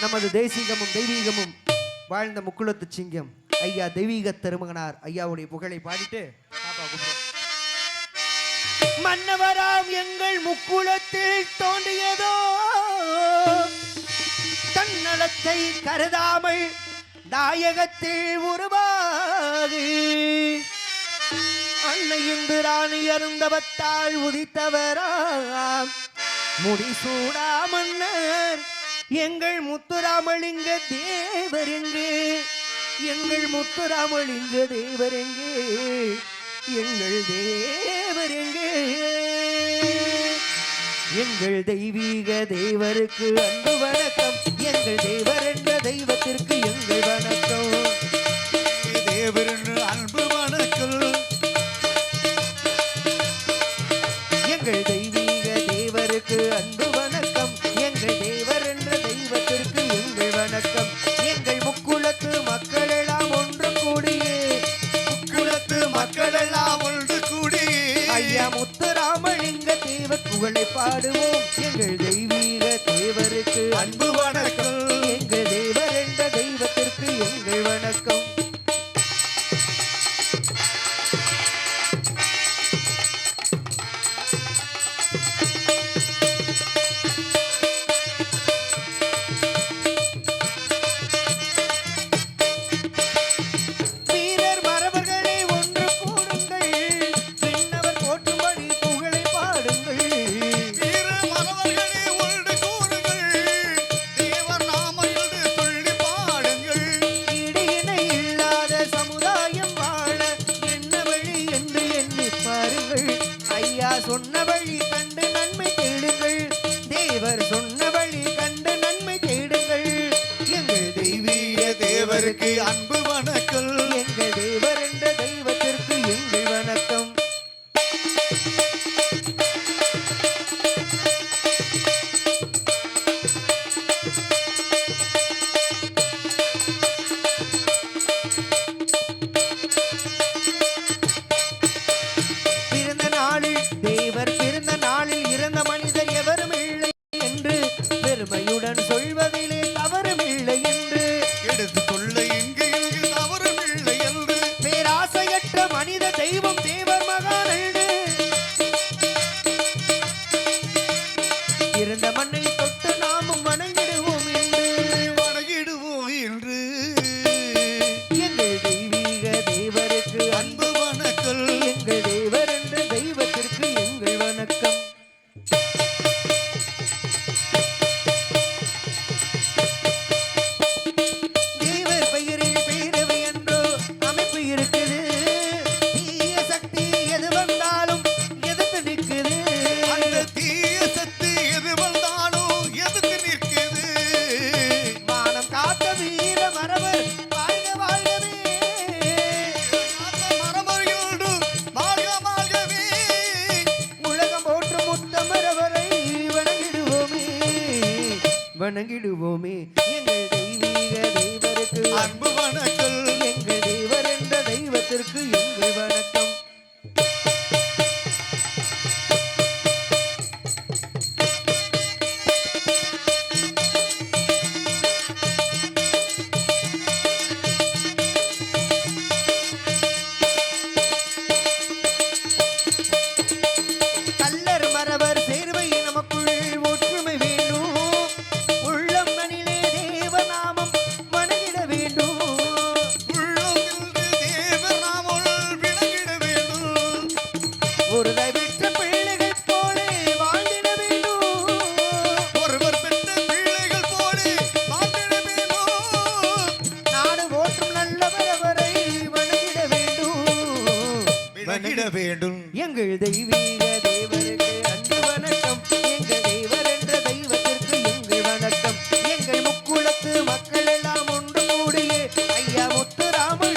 நமது தேசிகமும் தெய்வீகமும் வாழ்ந்த முக்குளத்து சிங்கம். ஐயா தெய்வீக திருமகனார் ஐயாவுடைய புகழை பாடிட்டு மன்னவராம் எங்கள் முக்குளத்தில் தோன்றியதோ? தன்னலத்தை கருதாமல் நாயகத்தில் உருவாகி. அன்னை இந்திராணி அருந்தவத்தால் உதித்தவராம். முடிசூடா மன்னர் எங்கள் முத்துராமலிங்க தேவரெங்கு எங்கள் முத்துராமலிங்க தேவரெங்கு எங்கள் தேவரெங்கு எங்கள் தெய்வீக தேவருக்கு அன்பு வணக்கம். எங்கள் புகழை பாடுவோம். எங்கள் தெய்வம் வணங்கிடுவோமே. எங்கள் தெய்வீக தெய்வருக்கு அன்பு வணக்கம் எங்கள் தெய்வர் என்ற தெய்வத்திற்கு எங்கள் வணக்கம். வேண்டும். எங்கள் தெய்வீக தேவருக்கு நன்றி வணக்கம். எங்கள் தேவர் என்ற தெய்வத்திற்கு எங்கள் வணக்கம். எங்கள் முக்குளத்து மக்கள் எல்லாம் ஒன்று கூடியே. ஐயா முத்துராமன்